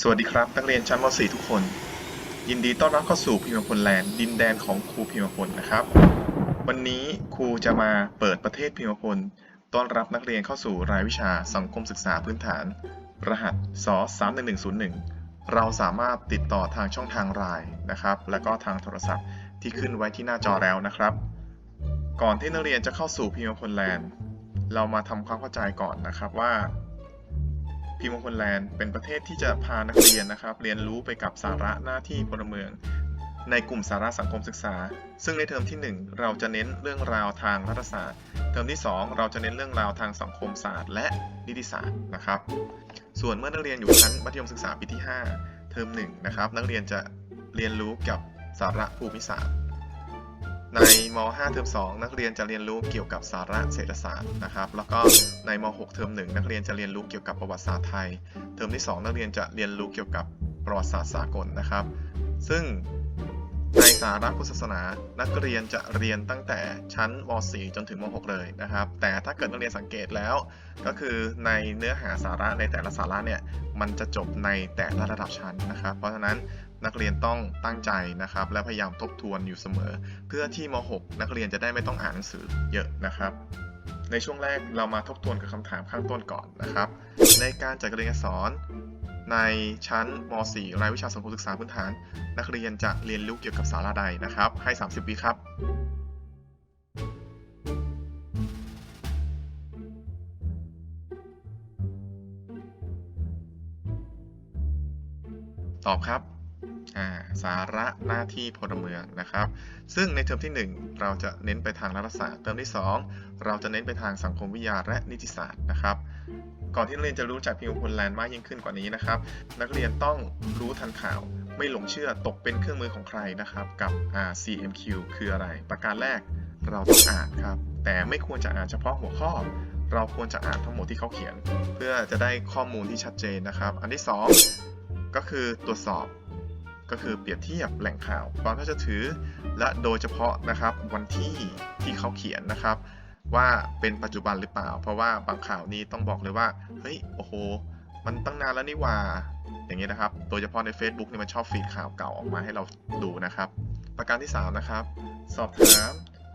สวัสดีครับ นักเรียนชั้นม .4 ทุกคน ยินดีต้อนรับเข้าสู่พิมพ์พลแลนด์ดินแดนของครูพิมพ์พลนะครับ วันนี้ครูจะมาเปิดประเทศพิมพ์พลต้อนรับนักเรียนเข้าสู่รายวิชาสังคมศึกษาพื้นฐาน รหัสส31101 เราสามารถติดต่อทางช่องทางไลน์นะครับ และก็ทางโทรศัพท์ที่ขึ้นไว้ที่หน้าจอแล้วนะครับ ก่อนที่นักเรียนจะเข้าสู่พิมพ์พลแลนด์เรามาทำความเข้าใจก่อนนะครับว่า พิมพ์มงคลแลนด์เป็นประเทศที่จะพานักเรียนนะครับ เรียนรู้ไปกับสาระหน้าที่พลเมือง ในกลุ่มสาระสังคมศึกษา ซึ่งในเทอมที่ 1 เราจะเน้นเรื่องราวทางรัฐศาสตร์ เทอมที่ 2 เราจะเน้นเรื่องราวทางสังคมศาสตร์ และนิติศาสตร์นะครับ ส่วนเมื่อนักเรียนอยู่ชั้นมัธยมศึกษาปีที่ 5 เทอม1นะครับนักเรียนจะเรียนรู้กับสาระภูมิศาสตร์ ในม 5 เทอม 2 นักเรียนจะเรียนรู้เกี่ยวกับสาระเศรษฐศาสตร์นะครับ แล้วก็ในม 6 เทอม 1 นักเรียนจะเรียนรู้เกี่ยวกับประวัติศาสตร์ไทย เทอมที่ 2 นักเรียนจะเรียนรู้เกี่ยวกับประวัติศาสตร์สากลนะครับ ซึ่งในสาระพุทธศาสนา นักเรียนจะเรียนตั้งแต่ชั้นม .4 จนถึงม .6 เลยนะครับ แต่ถ้าเกิดนักเรียนสังเกตแล้ว ก็คือในเนื้อหาสาระในแต่ละสาระเนี่ย มันจะจบในแต่ละระดับชั้นนะครับ เพราะฉะนั้นนักเรียนต้องตั้งใจนะครับ และพยายามทบทวนอยู่เสมอ เพื่อที่ม .6 นักเรียนจะได้ไม่ต้องอ่านหนังสือเยอะนะครับ ในช่วงแรกเรามาทบทวนกับคำถามข้างต้นก่อนนะครับ ในการจัดการเรียนการสอนในชั้นม .4 รายวิชาสังคมศึกษาพื้นฐาน นักเรียนจะเรียนรู้เกี่ยวกับสาระใดนะครับ ให้ 30 วิครับตอบครับาสาระหน้าที่พลเมืองนะครับ ซึ่งในเทอมที่ 1 เราจะเน้นไปทางรัฐศาสตร์ เทอมที่ 2 เราจะเน้นไปทางสังคมวิทยาและนิติศาสตร์นะครับ ก่อนที่นักเรียนจะรู้จักพิมพ์พลแลนด์มากยิ่งขึ้นกว่านี้นะครับ นักเรียนต้องรู้ทันข่าวไม่หลงเชื่อตกเป็นเครื่องมือของใครนะครับกับ C M Q คืออะไร ประการแรกเราต้องอ่านครับ แต่ไม่ควรจะอ่านเฉพาะหัวข้อ เราควรจะอ่านทั้งหมดที่เขาเขียน เพื่อจะได้ข้อมูลที่ชัดเจนนะครับ อันที่สองก็คือตรวจสอบ ก็คือเปรียบเทียบแหล่งข่าวความน่าจะถือ และโดยเฉพาะนะครับวันที่ที่เขาเขียนนะครับ ว่าเป็นปัจจุบันหรือเปล่า เพราะว่าบางข่าวนี้ต้องบอกเลยว่าเฮ้ยโอ้โหมันตั้งนานแล้วนี่ว่า อย่างนี้นะครับ โดยเฉพาะใน Facebook นี่มันชอบฟีดข่าวเก่าออกมาให้เราดูนะครับ ประการที่ 3 นะครับ สอบถาม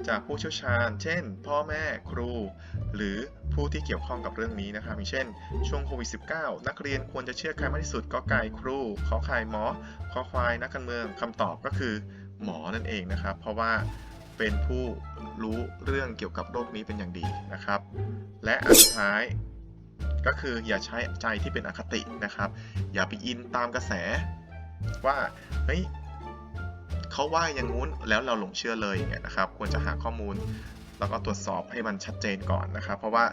จากผู้เชี่ยวชาญ เช่น พ่อแม่ครู หรือ ผู้ที่เกี่ยวข้องกับเรื่องนี้นะครับอย่างเช่น ช่วงโควิด -19 นักเรียนควรจะเชื่อใครมากที่สุดก็ไก่ครูขอไข่หมอคอควายนักการเมืองคำตอบก็คือหมอนั่นเองนะครับ เพราะว่าเป็นผู้รู้เรื่องเกี่ยวกับโรคนี้เป็นอย่างดีนะครับ และอันสุดท้ายก็คืออย่าใช้ใจที่เป็นอคตินะครับ อย่าไปอินตามกระแส ว่าเฮ้ยเขาว่าอย่างงู้นแล้วเราหลงเชื่อเลยอย่างเงี้ยนะครับ ควรจะหาข้อมูล แล้วก็ตรวจสอบให้มันชัดเจนก่อนนะครับ เพราะว่า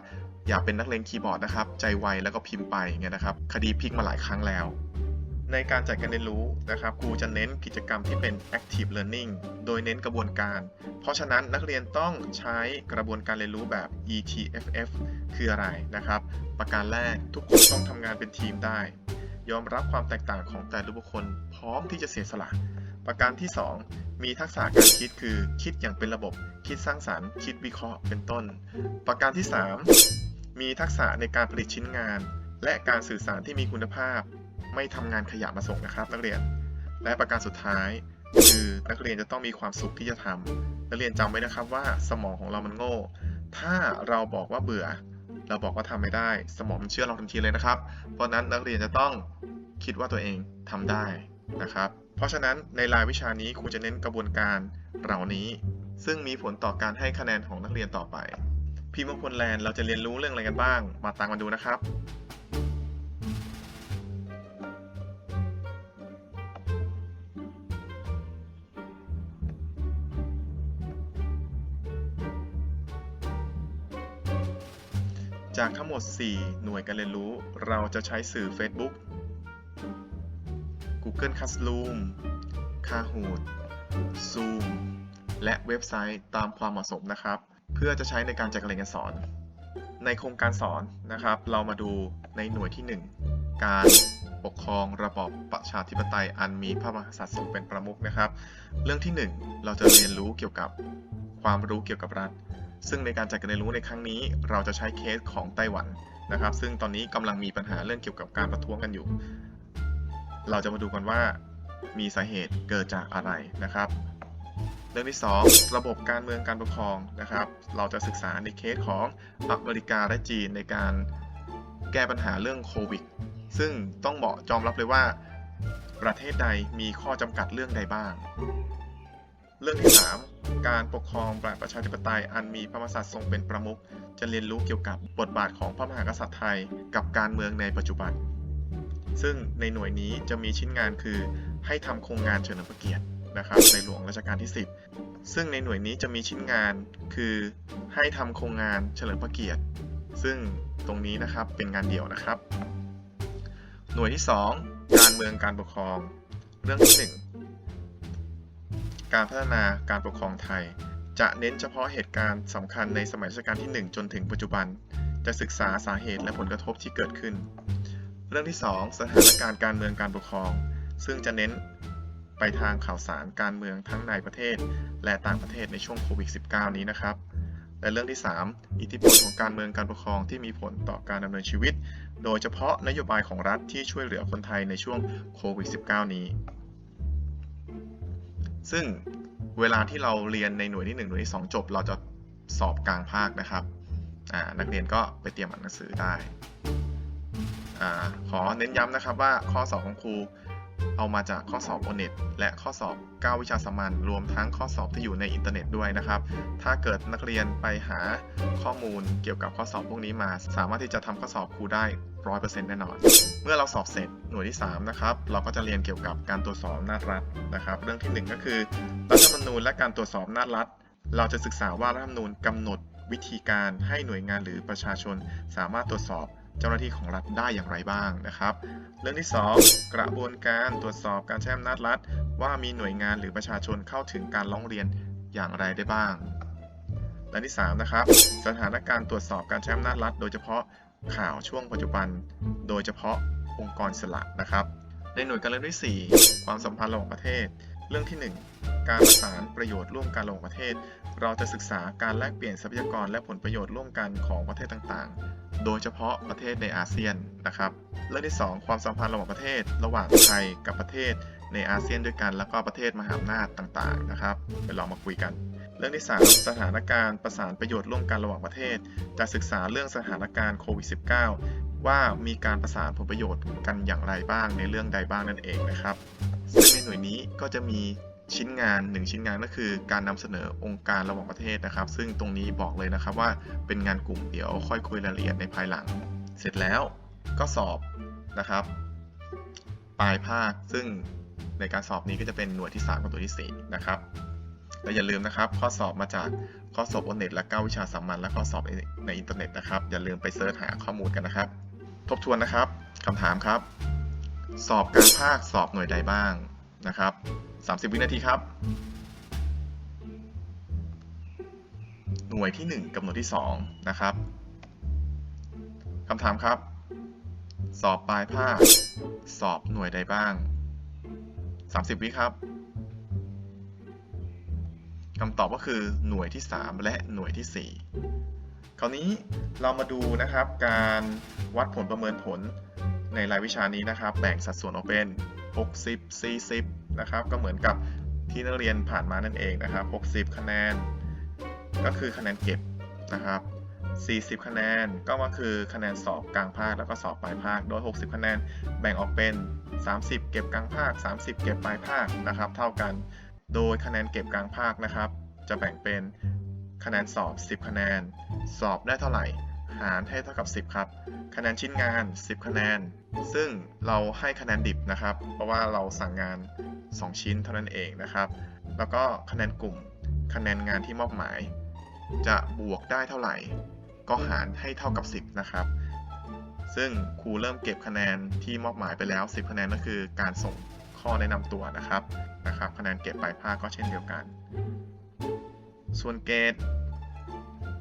อย่าเป็นนักเลงคีย์บอร์ดนะครับ ใจไวแล้วก็พิมพ์ไปเงี้ยนะครับ คดีพลิกมาหลายครั้งแล้ว ในการจัดการเรียนรู้นะครับครูจะเน้นกิจกรรมที่เป็น active learning โดยเน้นกระบวนการ เพราะฉะนั้นนักเรียนต้องใช้กระบวนการเรียนรู้แบบ ETFF คืออะไรนะครับ ประการแรกทุกคนต้องทำงานเป็นทีมได้ ยอมรับความแตกต่างของแต่ละบุคคล พร้อมที่จะเสียสละ ประการที่ 2 มีทักษะการคิดคือ คิดอย่างเป็นระบบ คิดสร้างสรรค์ คิดวิเคราะห์เป็นต้น ประการที่ 3 มีทักษะในการผลิตชิ้นงาน และการสื่อสารที่มีคุณภาพ ไม่ทำงานขยะมาส่งนะครับ นักเรียน และประการสุดท้าย คือนักเรียนจะต้องมีความสุขที่จะทำนักเรียนจำไว้นะครับว่าสมองของเรามันโง่ ถ้าเราบอกว่าเบื่อ เราบอกว่าทำไม่ได้ สมองมันเชื่อเราทันทีเลยนะครับ เพราะนั้นนักเรียนจะต้องคิดว่าตัวเองทำได้นะครับ เพราะฉะนั้นในรายวิชานี้ครูจะเน้นกระบวนการเหล่านี้ ซึ่งมีผลต่อการให้คะแนนของนักเรียนต่อไป พิมพ์มงคลแลนเราจะเรียนรู้เรื่องอะไรกันบ้าง มาตามกันดูนะครับ จากทั้งหมด 4 หน่วยการเรียนรู้ เราจะใช้สื่อ Facebook Google Classroom Kahoot Zoom และเว็บไซต์ตามความเหมาะสมนะครับ เพื่อจะใช้ในการจัดการเรียนการสอน ในโครงการสอนนะครับ เรามาดูในหน่วยที่ 1 การปกครองระบอบประชาธิปไตยอันมีพระมหากษัตริย์ทรงเป็นประมุขนะครับ เรื่องที่ 1 เราจะเรียนรู้เกี่ยวกับความรู้เกี่ยวกับรัฐ ซึ่งในการจัดการเรียนรู้ในครั้งนี้เราจะใช้เคสของไต้หวันนะครับ ซึ่งตอนนี้กำลังมีปัญหาเรื่องเกี่ยวกับการประท้วงกันอยู่ เราจะมาดูกันว่ามีสาเหตุเกิดจากอะไรนะครับ เรื่องที่ 2 ระบบการเมืองการปกครองนะครับ เราจะศึกษาในเคสของอเมริกาและจีนในการแก้ปัญหาเรื่องโควิด ซึ่งต้องบอกจอมรับเลยว่า ประเทศใดมีข้อจำกัดเรื่องใดบ้าง เรื่องที่ 3 การปกครองแบบประชาธิปไตยอันมีพระมหากษัตริย์ทรงเป็นประมุขจะเรียนรู้เกี่ยวกับบทบาทของพระมหากษัตริย์ไทยกับการเมืองในปัจจุบัน ซึ่งในหน่วยนี้จะมีชิ้นงานคือให้ทำโครงงานเฉลิมพระเกียรตินะครับในหลวงรัชกาลที่ 10 ซึ่งในหน่วยนี้จะมีชิ้นงานคือให้ทำโครงงานเฉลิมพระเกียรติ ซึ่งตรงนี้นะครับเป็นงานเดี่ยวนะครับ หน่วยที่ 2 การเมืองการปกครอง เรื่องที่ 1 การพัฒนาการปกครองไทย จะเน้นเฉพาะเหตุการณ์สำคัญในสมัยรัชกาลที่ 1 จนถึงปัจจุบัน จะศึกษาสาเหตุและผลกระทบที่เกิดขึ้น เรื่องที่ 2 สถานการณ์การเมืองการปกครอง ซึ่งจะเน้นไปทางข่าวสารการเมืองทั้งในประเทศ และต่างประเทศในช่วงโควิด -19 นี้นะครับ และเรื่องที่ 3 อิทธิพลของการเมืองการปกครองที่มีผลต่อการดำเนินชีวิต โดยเฉพาะนโยบายของรัฐที่ช่วยเหลือคนไทยในช่วงโควิด -19 นี้ ซึ่งเวลาที่เราเรียนในหน่วยที่ 1 หน่วยที่ 2 จบ เราจะสอบกลางภาคนะครับ นักเรียนก็ไปเตรียมอ่านหนังสือได้อขอเน้นย้ำนะครับว่าข้อสอบของครู เอามาจากข้อสอบ o n e t และข้อสอบ 9 วิชาสามัญรวมทั้งข้อสอบที่อยู่ในอินเทอร์เน็ตด้วยนะครับ ถ้าเกิดนักเรียนไปหาข้อมูลเกี่ยวกับข้อสอบพวกนี้มา สามารถที่จะทำข้อสอบครูได้100%แน่นอน เมื่อเราสอบเสร็จหน่วยที่3นะครับ เราก็จะเรียนเกี่ยวกับการตรวจสอบนารัฐนะครับ เรื่องที่ 1 ก็คือรัฐธรรมนูญและการตรวจสอบนารัฐ เราจะศึกษาว่ารัฐธรรมนูญกำหนดวิธีการให้หน่วยงานหรือประชาชน สามารถตรวจสอบ เจ้าหน้าที่ของรัฐได้อย่างไรบ้างนะครับ เรื่องที่ 2 กระบวนการตรวจสอบการใช้อำนาจรัฐ ว่ามีหน่วยงานหรือประชาชนเข้าถึงการร้องเรียนอย่างไรได้บ้าง และที่3นะครับสถานการณ์ตรวจสอบการใช้อำนาจรัฐ โดยเฉพาะข่าวช่วงปัจจุบัน โดยเฉพาะองค์กรสระนะครับ ในหน่วยการเรียนที่ 4 ความสัมพันธ์ระหว่างประเทศ เรื่องที่ 1 การประสานประโยชน์ร่วมกันระหว่างประเทศ เราจะศึกษาการแลกเปลี่ยนทรัพยากรและผลประโยชน์ร่วมกันของประเทศต่างๆ โดยเฉพาะประเทศในอาเซียนนะครับ เรื่องที่ 2 ความสัมพันธ์ระหว่างประเทศ ระหว่างไทยกับประเทศในอาเซียนด้วยกัน แล้วก็ประเทศมหาอำนาจต่างๆนะครับเดี๋ยวเรามาคุยกัน เรื่องที่ 3 สถานการณ์ประสานประโยชน์ร่วมกันระหว่างประเทศ จะศึกษาเรื่องสถานการณ์โควิด -19 ว่ามีการประสานผลประโยชน์กันอย่างไรบ้างในเรื่องใดบ้างนั่นเองนะครับซึ่งในหน่วยนี้ก็จะมี ชิ้นงาน 1 ชิ้นงานก็คือการนำเสนอองค์การระหว่างประเทศนะครับ ซึ่งตรงนี้บอกเลยนะครับว่าเป็นงานกลุ่มเดี๋ยวค่อยคุยรายละเอียดในภายหลัง เสร็จแล้วก็สอบนะครับ ปลายภาคซึ่งในการสอบนี้ก็จะเป็นหน่วยที่ 3 กับตัวที่ 4 นะครับและอย่าลืมนะครับ ข้อสอบมาจากข้อสอบโอเน็ตและ9วิชาสามัญและข้อสอบในในอินเทอร์เน็ตนะครับ อย่าลืมไปเสิร์ชหาข้อมูลกันนะครับ ทบทวนนะครับคำถามครับ สอบการภาคสอบหน่วยใดบ้างนะครับ 30 วินาทีครับ หน่วยที่ 1 กับหน่วยที่ 2 นะครับคำถามครับ สอบปลายภาค สอบหน่วยใดบ้าง 30 วิครับคำตอบก็คือหน่วยที่ 3 และหน่วยที่ 4 คราวนี้เรามาดูนะครับการวัดผลประเมินผลในรายวิชานี้นะครับ แบ่งสัดส่วนออกเป็น 60 40 นะครับ ก็เหมือนกับที่นักเรียนผ่านมานั่นเองนะครับ 60 คะแนน ก็คือคะแนนเก็บนะครับ 40 คะแนนก็มาคือคะแนนสอบกลางภาคแล้วก็สอบปลายภาค โดย 60 คะแนนแบ่งออกเป็น 30 เก็บกลางภาค 30 เก็บปลายภาคนะครับ เท่ากัน โดยคะแนนเก็บกลางภาคนะครับ จะแบ่งเป็นคะแนนสอบ 10 คะแนน สอบได้เท่าไหร่ หารให้เท่ากับ 10 ครับ คะแนนชิ้นงาน 10 คะแนน ซึ่งเราให้คะแนนดิบนะครับ เพราะว่าเราสั่งงาน 2 ชิ้นเท่านั้นเองนะครับ แล้วก็คะแนนกลุ่มคะแนนงานที่มอบหมาย จะบวกได้เท่าไหร่ ก็หารให้เท่ากับ 10 นะครับ ซึ่งครูเริ่มเก็บคะแนนที่มอบหมายไปแล้ว 10 คะแนนก็คือการส่งข้อแนะนำตัวนะครับนะครับคะแนนเก็บปลายภาคก็เช่นเดียวกัน ส่วนเกรด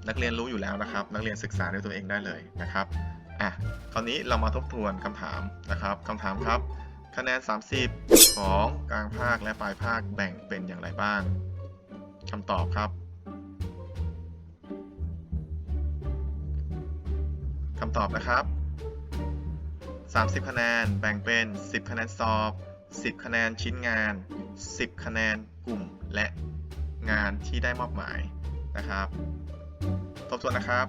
นักเรียนรู้อยู่แล้วนะครับ นักเรียนศึกษาด้วยตัวเองได้เลยนะครับอะคราวนี้เรามาทบทวนคำถามนะครับคำถามครับ คะแนน 30 ของกลางภาคและปลายภาคแบ่งเป็นอย่างไรบ้างคำตอบครับคำตอบนะครับ 30 คะแนนแบ่งเป็น 10 คะแนนสอบ 10 คะแนนชิ้นงาน 10 คะแนนกลุ่มและงานที่ได้มอบหมายนะครับทบทวนนะครับ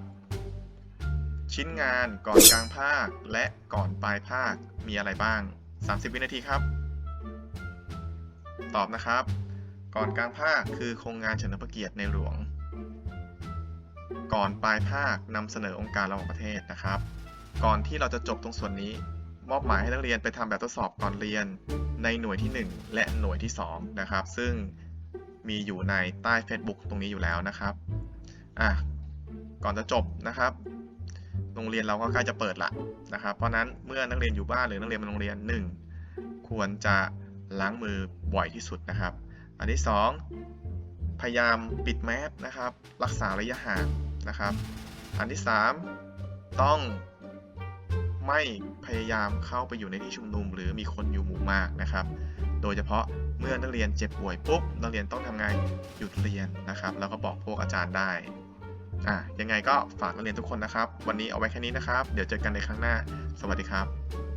ชิ้นงานก่อนกลางภาคและก่อนปลายภาคมีอะไรบ้าง 30 วินาทีครับ ตอบนะครับ ก่อนกลางภาคคือโครงงานเฉลิมพระเกียรติในหลวง ก่อนปลายภาคนำเสนอองค์การระหว่างประเทศนะครับ ก่อนที่เราจะจบตรงส่วนนี้ มอบหมายให้นักเรียนไปทำแบบทดสอบก่อนเรียนในหน่วยที่ 1 และหน่วยที่ 2 นะครับ ซึ่งมีอยู่ในใต้ Facebook ตรงนี้อยู่แล้วนะครับอะก่อนจะจบนะครับ โรงเรียนเราก็ใกล้จะเปิดละนะครับ เพราะฉะนั้นเมื่อนักเรียนอยู่บ้านหรือนักเรียนมาโรงเรียน 1 ควรจะล้างมือบ่อยที่สุดนะครับ อันที่ 2 พยายามปิดแมสนะครับ รักษาระยะห่างนะครับ อันที่ 3 ต้องไม่พยายามเข้าไปอยู่ในที่ชุมนุม หรือมีคนอยู่หมู่มากนะครับ โดยเฉพาะเมื่อนักเรียนเจ็บป่วยปุ๊บนักเรียนต้องทำไงหยุดเรียนนะครับ แล้วก็บอกพวกอาจารย์ได้ อะยังไงก็ฝากนักเรียนทุกคนนะครับ วันนี้เอาไว้แค่นี้นะครับ เดี๋ยวเจอกันในครั้งหน้า สวัสดีครับ